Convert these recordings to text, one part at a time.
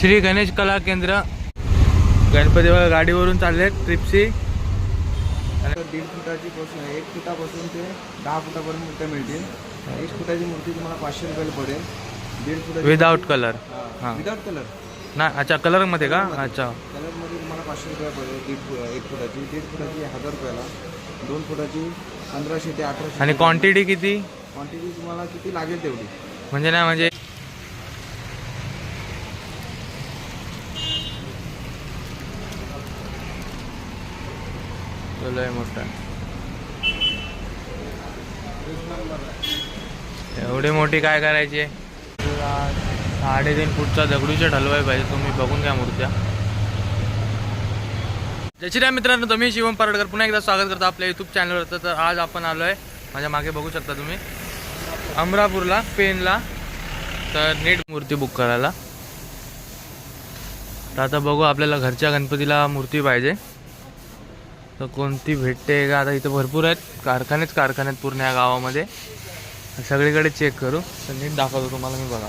श्री गणेश कला केंद्र. गणपती बघा गाडीवरून चालले ट्रिपशी. दीड फुटाची पासून एक फुटापासून ते दहा फुटापर्यंत मूर्त्या मिळतील. एक फुटाची मूर्ती तुम्हाला पाचशे रुपयाला पडेल. दीड फुटाची विदाउट कलर हां. विदाउट कलर नाही अच्छा कलरमध्ये का? अच्छा. कलरमध्ये तुम्हाला पाचशे रुपया पडेल दीड एक फुटाची. दीड फुटाची हजार रुपयाला. दोन फुटाची पंधराशे ते अठराशे आणि क्वांटिटी किती? क्वांटिटी तुम्हाला किती लागेल तेवढी? म्हणजे नाही म्हणजे लय मोठा एवढी मोठी काय करायची? साडेतीन फूटचा दगडूशेठ हलवाय पाहिजे तुम्ही बघून घ्या मूर्त्या. जय श्रीराम मित्रांनो तुम्ही शिवम पारडकर पुन्हा एकदा स्वागत करतो आपल्या युट्यूब चॅनलवर तर आज आपण आलो आहे माझ्या मागे बघू शकता तुम्ही अमरापूरला पेनला तर नीट मूर्ती बुक करायला. तर आता बघू आपल्याला घरच्या गणपतीला मूर्ती पाहिजे. तर कोणती भेटते का आता इथं भरपूर आहेत. कारखानेच कारखान्यात पूर्ण या गावामध्ये. सगळीकडे चेक करू. तर नीट दाखवतो तुम्हाला मी बघा.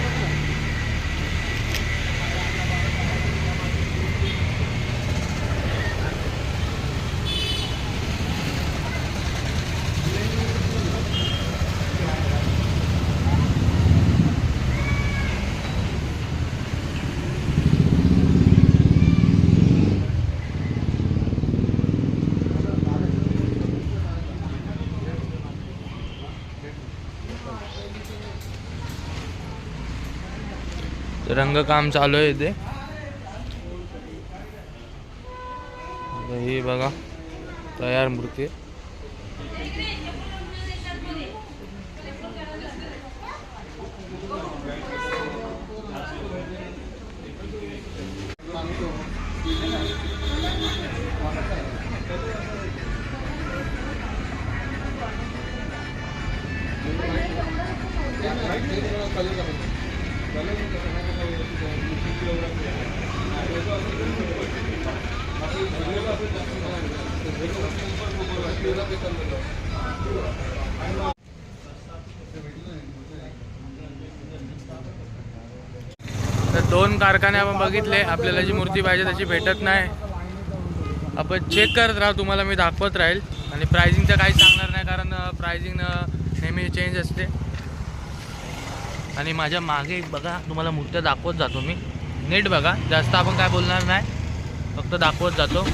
रंगकाम चालू आहे इथे. हे बघा तयार मूर्ती. दोन कारखाने आपण बघितले. आपल्याला जी मूर्ती पाहिजे त्याची भेटत नाही. आपण चेक करत राहा तुम्हाला मी दाखवत राहील. आणि प्रायझिंगचं काही सांगणार नाही कारण प्रायझिंग नेहमी चेंज असते. आणि माझ्या मागे बघा तुम्हाला मूर्त्या दाखवत जातो मी. नीट बघा जास्त आपण काय बोलणार नाही. फक्त दाखवत जातो.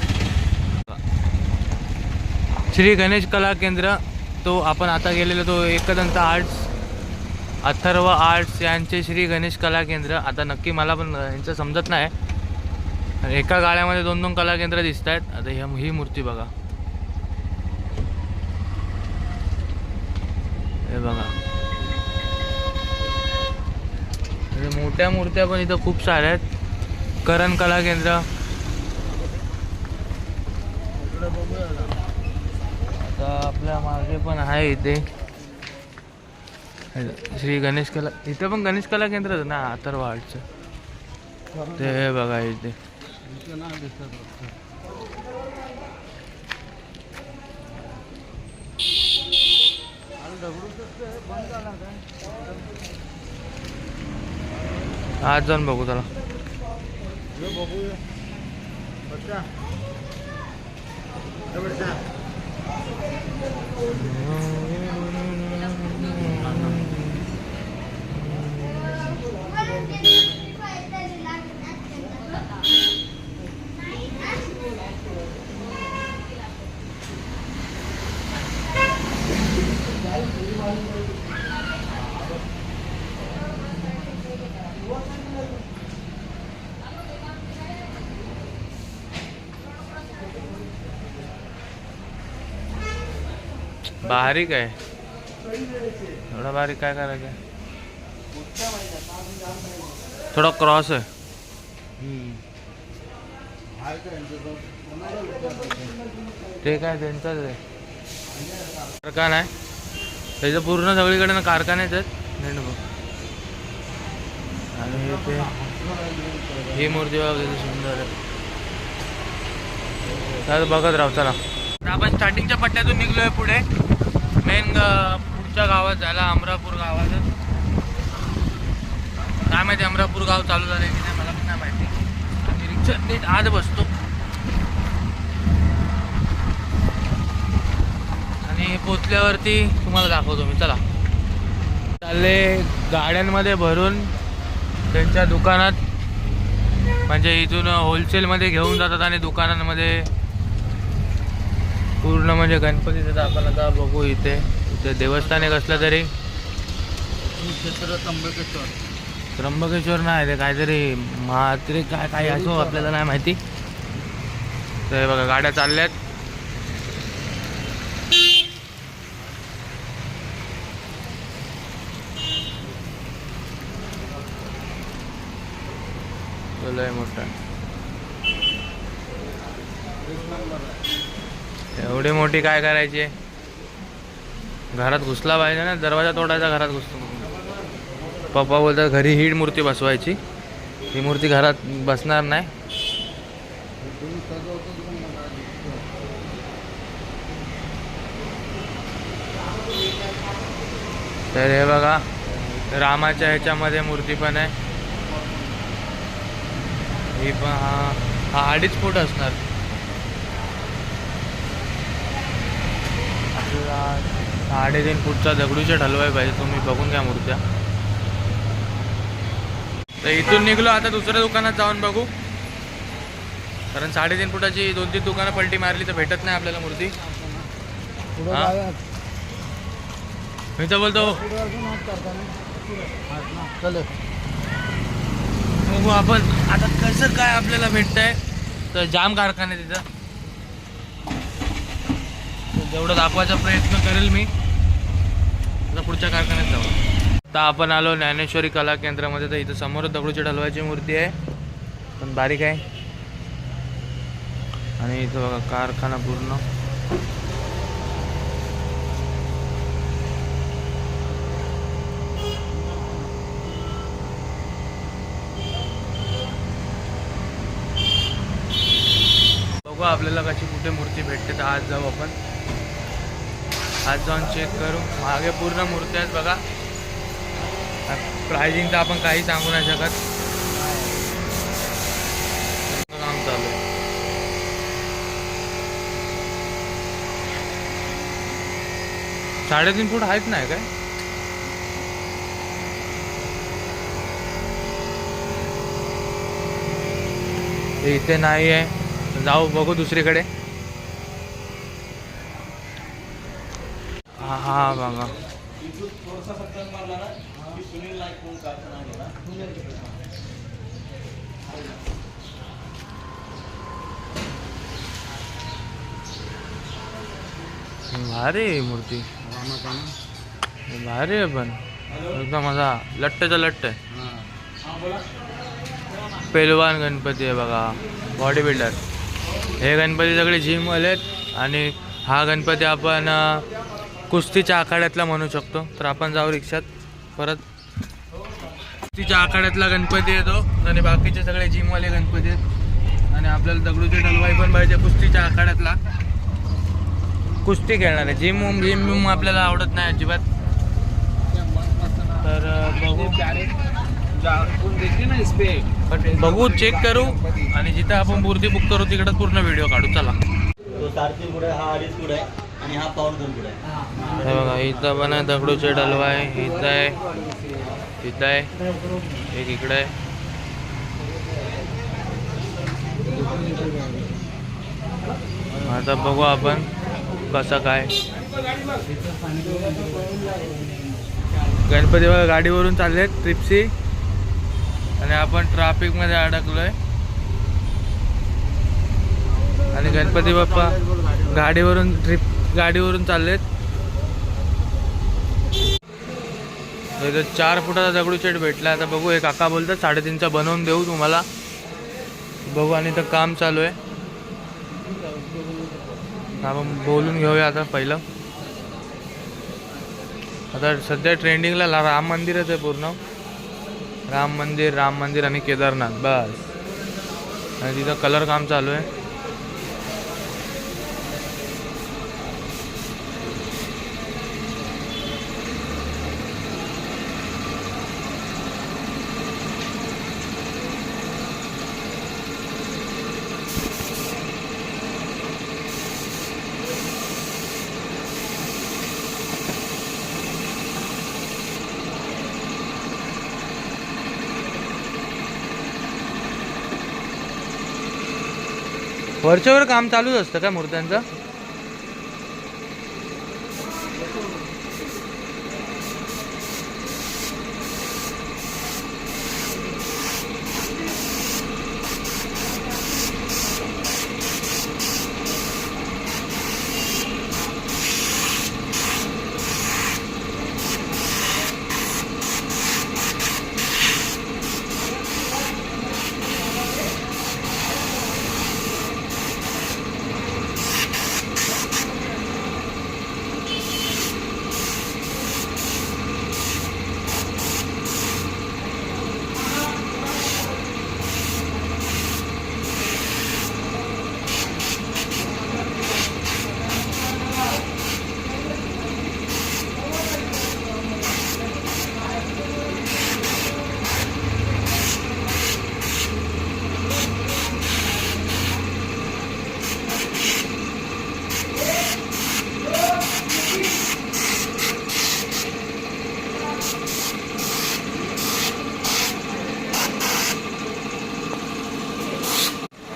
श्री गणेश कला केंद्र तो आपण आता गेलेलो तो एकदंत आर्ट्स अथर्व आर्ट्स यांचे श्री गणेश कला केंद्र. आता नक्की मला पण यांचं समजत नाही. आणि एका गाड्यामध्ये दोन दोन कला केंद्र दिसत आहेत आता ह्या ही मूर्ती बघा. हे बघा. म्हणजे मोठ्या मूर्त्या पण इथं खूप साऱ्या आहेत. करण कला केंद्र. आता आपल्या मागे पण आहे इथे. श्री गणेश कला इथं पण गणेश कला केंद्रच ना आतरवाडचं ते बघा इथे. आज जाऊन बघू त्याला. बघू बारीक आहे. एवढा बारीक काय करायचं? थोडा क्रॉस आहे ते काय त्यांचंच आहे कारखाना आहे त्याचं पूर्ण सगळीकडे ना कारखानेच आहेत। आणि ते ही मूर्ती वगैरे सुंदर आहे. तर बघत राहू चला. आपण स्टार्टिंगच्या पट्ट्यातून निघलोय पुढे. मेन पुढच्या गावात झाला अमरापूर गावात. काय माहिती अमरापूर गाव चालू झालं की नाही मला पण नाही माहिती. आम्ही रिक्षा नीट आज बसतो. आणि पोचल्यावरती तुम्हाला दाखवतो मी चला. चालले गाड्यांमध्ये भरून त्यांच्या दुकानात. म्हणजे इथून होलसेलमध्ये घेऊन जातात आणि दुकानांमध्ये पूर्ण म्हणजे गणपतीचं तर आपण आता बघू इथे. इथे देवस्थान एक असलं तरी. त्र्यंबकेश्वर. त्र्यंबकेश्वर नाही ते काहीतरी मात्रे काय काय असो आपल्याला नाही माहिती. तर बघा गाड्या चालल्यात. लय मोठा एवढी मोठी काय करायची? घरात घुसला पाहिजे ना दरवाजा तोडायचा घरात घुसतो. पप्पा बोलतात घरी ही मूर्ती बसवायची. ही मूर्ती घरात बसणार नाही. तर हे बघा रामाच्या ह्याच्यामध्ये मूर्ती पण आहे. ही पण हा हा अडीच फूट असणार. साडेतीन फूटचा दगडूशेठ हलवाय पाहिजे. तुम्ही बघून घ्या मूर्त्या. तर इथून निघलो आता दुसऱ्या दुकानात जाऊन बघू. कारण साडेतीन फुटाची दोन तीन दुकानं पलटी मारली तर भेटत नाही आपल्याला मूर्ती? मी तर बोलतो बघू आपण आता कसं काय आपल्याला भेटतंय. तर जाम कारखाने तिथं. जेवढं दाखवायचा प्रयत्न करेल मी आता पुढच्या कारखान्यात जाऊ. आता आपण आलो ज्ञानेश्वरी कला केंद्रामध्ये. तर इथं समोर दगडूची ढलवायची मूर्ती आहे. पण बारीक आहे. आणि इथं बघा कारखाना पूर्ण. बघू आपल्याला कशी कुठे मूर्ती भेटते. तर आज जाऊ आपण. आज जाऊन चेक करू. मागे पूर्ण मूर्ती आहेत बघा. प्रायझिंग तर आपण काही सांगू नाही शकत. काम चालू आहे. साडेतीन फूट आहेत नाही काय? इथे नाही आहे. जाऊ बघू दुसरीकडे. हा हा बघा. भारी आहे मूर्ती. भारी आहे पण. एकदम असा लट्टचा लट्ट आहे. पेलवान गणपती आहे बघा. बॉडी बिल्डर हे गणपती सगळे जिमवाले आहेत आणि हा गणपती आपण कुस्तीच्या आखाड्यातला म्हणू शकतो. तर आपण जाऊ रिक्षात. परत कुस्तीच्या आखाड्यातला गणपती येतो आणि बाकीचे सगळे जिमवाले गणपती आहेत. आणि आपल्याला दगडूचे ढलवाई पण पाहिजे कुस्तीच्या आखाड्यातला. कुस्ती खेळणार आहे. जिम जिम विम आपल्याला आवडत नाही अजिबात. तर बघू. बघू चेक करू. आणि जिथं आपण मूर्ती बुक करू तिकडे पूर्ण व्हिडिओ काढू. चला. तो साडेतीन पुढे हा अडीच पुढे आहे. आणि हा पाऊण आहे. हे बघा इथं पण आहे दगडूचे डलवा आहे इथं आहे इथं आहे एक इकडे आहे. आता बघू आपण कसं काय. गणपती बघा गाडीवरून चालले ट्रिप्सी आणि आपण ट्रॅफिकमध्ये अडकलोय. आणि गणपती बाप्पा गाडीवरून ट्रिप गाडीवरून चाललेत. चार फुटाचा दगडूशेठ भेटला. आता बघू हे काका बोलतात साडेतीनचा बनवून देऊ तुम्हाला. बघू आणि तर काम चालू आहे. आपण बोलून घेऊया आता पहिलं. आता सध्या ट्रेंडिंगला राम मंदिरच आहे पूर्ण. राम मंदिर राम मंदिर आणि केदारनाथ बस. आणि तिथं कलर काम चालू आहे. वरच्यावर काम चालूच असतं का मूर्त्यांचं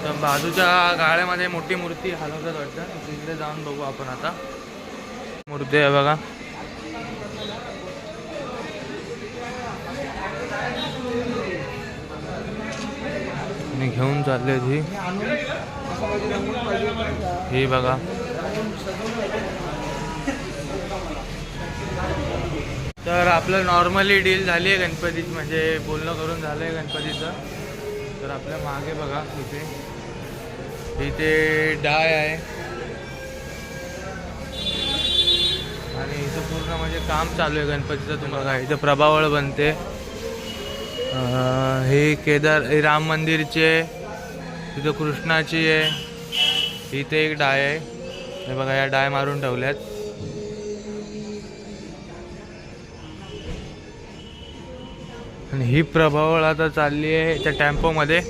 तर बाजूच्या गाळ्यामध्ये मोठी मूर्ती हलवतात वाटतं. तिकडे जाऊन बघू आपण आता. मूर्ती आहे बघा. मी घेऊन चालले ही ही बघा. तर आपलं नॉर्मली डील झाली आहे गणपतीची. म्हणजे बोलणं करून झालं आहे गणपतीचं. तर आपल्या मागे बघा इथे. इथे डाय आहे. आणि इथं पूर्ण म्हणजे काम चालू आहे गणपतीचं तुम्हाला. इथं प्रभावळ बनते. हे केदार हे राम मंदिरची आहे. तिथं कृष्णाची आहे. इथे एक डाय आहे. हे बघा या डाय मारून ठेवल्यात. आणि ही प्रभावळ आता चालली आहे त्या टेम्पोमध्ये.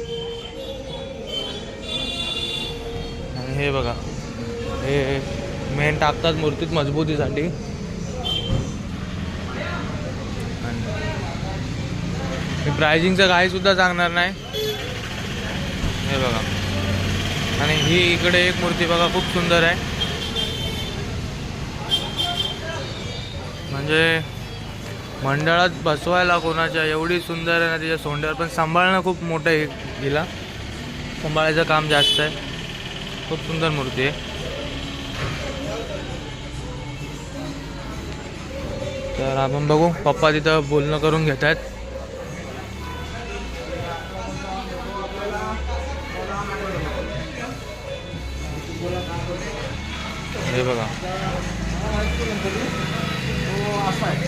हे बघा. हे मेन टाकतात मूर्तीत मजबूतीसाठी. आणि मी प्रायझिंगचं काहीसुद्धा सांगणार नाही. हे बघा. आणि ही इकडे एक मूर्ती बघा खूप सुंदर आहे. म्हणजे मंडळात बसवायला कोणाच्या एवढी सुंदर आहे ना तिच्या सोंड्यावर पण सांभाळणं खूप मोठं आहे हिला. सांभाळायचं काम जास्त आहे. खूप सुंदर मूर्ती आहे. तर आपण बघू पप्पा तिथं बोलणं करून घेत आहेत हे बघा.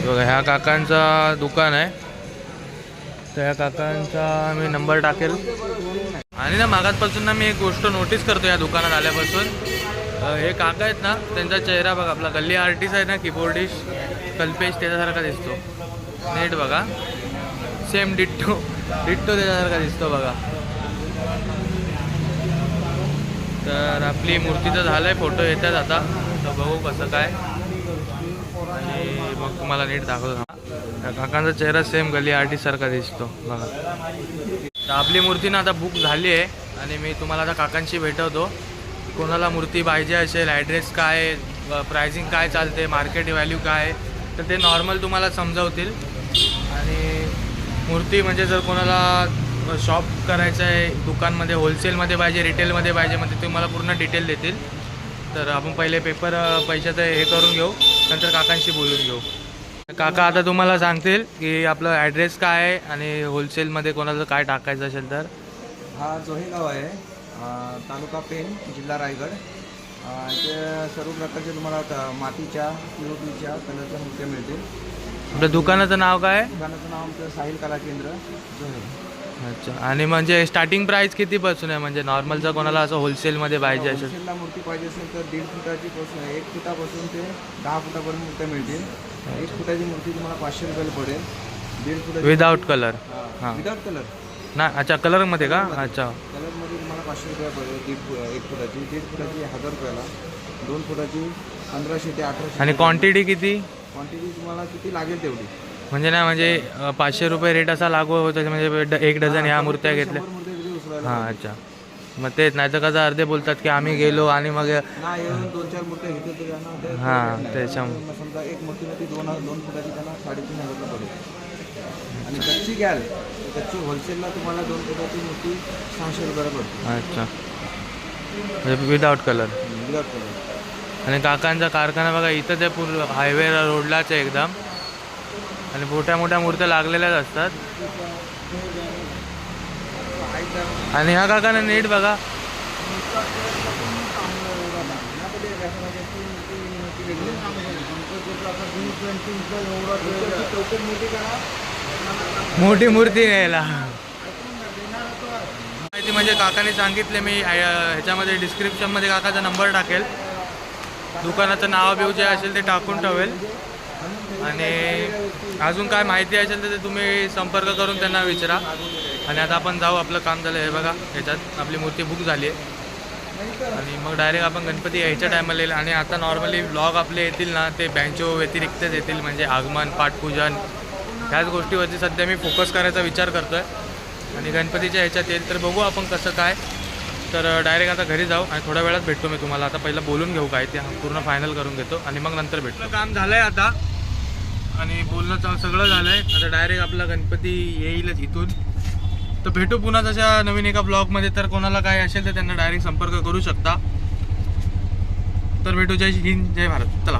बघा ह्या काकांचा दुकान आहे. तर ह्या काकांचा मी नंबर टाकेल. आणि ना मागातपासून ना मी एक गोष्ट नोटीस करतो या दुकानात आल्यापासून. हे काका आहेत ना त्यांचा चेहरा बघा आपला. गल्ली आर्टिस्ट आहे ना कीबोर्डिस्ट कल्पेश त्याच्यासारखा दिसतो. नेट बघा. सेम डिट्टो डिट्टो त्याच्यासारखा दिसतो बघा. तर आपली मूर्तीचं झालं आहे फोटो येतात आता. तर बघू कसं काय. आणि मग तुम्हाला नीट दाखवतो. काकांचा चेहरा सेम गली आर्टिस्ट सारखा दिसतो. बघा. तर आपली मूर्ती ना आता बुक झाली आहे आणि मी तुम्हाला आता काकांशी भेटवतो. कोणाला मूर्ती पाहिजे असेल ॲड्रेस काय प्रायझिंग काय चालते मार्केट व्हॅल्यू काय आहे, तर ते नॉर्मल तुम्हाला समजावतील. आणि मूर्ती म्हणजे जर कोणाला शॉप करायचं आहे दुकानमध्ये होलसेलमध्ये पाहिजे रिटेलमध्ये पाहिजे म्हणजे तुम्हाला पूर्ण डिटेल देतील. तर आपण पहिले पेपर पैशाचं हे करून घेऊ नंतर काकांशी बोलून घेऊ. काका आता तुम्हाला सांगतील की आपलं ॲड्रेस काय आहे आणि होलसेलमध्ये कोणाला काय टाकायचं असेल तर? हा जोहेगाव आहे. अं, तालुका पेन जिल्हा रायगड. अं, इथे सर्व प्रकारचे तुम्हाला त- मातीच्या पीओपीच्या कलरच्या मूर्त्या मिळतील. आपल्या दुकानाचं नाव काय आहे? दुकानाचं नाव आमचं साहिल कला केंद्र जोहे. अच्छा. आणि म्हणजे स्टार्टिंग प्राइस कितीपासून आहे? म्हणजे नॉर्मलचं कोणाला असं होलसेलमध्ये पाहिजे असेल. होलसेलला मूर्ती पाहिजे असेल तर दीड फुटाची पासून एक फुटापासून ते दहा फुटापर्यंत मूर्त्या मिळतील. एक फुटाची मूर्ती तुम्हाला पाचशे रुपयाला पडेल. दीड फुटाची विदाउट कलर हां. विदाउट कलर ना अच्छा कलरमध्ये का? अच्छा. कलरमध्ये तुम्हाला पाचशे रुपये पडेल दीड फु एक फुटाची. दीड फुटाची हजार रुपयाला. दोन फुटाची पंधराशे ते अठराशे आणि क्वांटिटी किती? क्वांटिटी तुम्हाला किती लागेल तेवढी? म्हणजे नाही म्हणजे पाचशे रुपये रेट असा लागू होतो म्हणजे ड- एक डझन ह्या मूर्त्या घेतल्या शंभर मूर्त्या किती उचलायला हां अच्छा मग तेच नाही तर कसं अर्धे बोलतात की आम्ही गेलो आणि मग येऊन दोन चार मूर्त्या घेतल्या तर त्यांना ते- हां, नाही. त्याच्यामुळे. मग समजा एक मूर्तीमध्ये दोन दोन फुटाची त्यांना साडेतीन पडेल आणि कच्ची घ्याल तर कच्ची होलसेलला तुम्हाला दोन फुटाची मूर्ती सहाशे रुपयाला पडते अच्छा म्हणजे कलर विदाउट कलर आणि काकांचा कारखाना बघा इथं ते पूर्ण हायवे रोडलाच आहे एकदम आणि मोठ्या मोठ्या मूर्त्या लागलेल्याच असतात. आणि ह्या काकाने नीट बघा. मोठी मूर्ती न्यायला. माहिती म्हणजे काकाने सांगितले मी ह्याच्यामध्ये डिस्क्रिप्शनमध्ये काकाचा नंबर टाकेल. दुकानाचं नाव बिव जे असेल ते टाकून ठेवेल. आणि अजून काय माहिती असेल तर ते तुम्ही संपर्क करून त्यांना विचारा. आणि आता आपण जाऊ आपलं काम झालं हे बघा ह्याच्यात आपली मूर्ती बुक झाली आहे. आणि मग डायरेक्ट आपण गणपती यायच्या टायमाला येईल. आणि आता नॉर्मली ब्लॉग आपले येतील ना ते बँचो व्यतिरिक्तच येतील म्हणजे आगमन पाठपूजन ह्याच गोष्टीवरती सध्या मी फोकस करायचा विचार करतो आहे आणि गणपतीच्या ह्याच्यात येईल तर बघू आपण कसं काय. तर डायरेक्ट आता घरी जाऊ आणि थोड्या वेळात भेटतो मी तुम्हाला. आता पहिलं बोलून घेऊ काय ते पूर्ण फायनल करून घेतो. आणि मग नंतर भेटतो. काम झालं आहे आता. आणि बोलणं चा- सगळं झालं आहे आता डायरेक्ट आपला गणपती येईलच इथून. तर भेटू पुन्हा तशा नवीन एका ब्लॉगमध्ये तर कोणाला काय असेल तर त्यांना डायरेक्ट संपर्क करू शकता. तर भेटू. जय हिंद जय भारत. चला.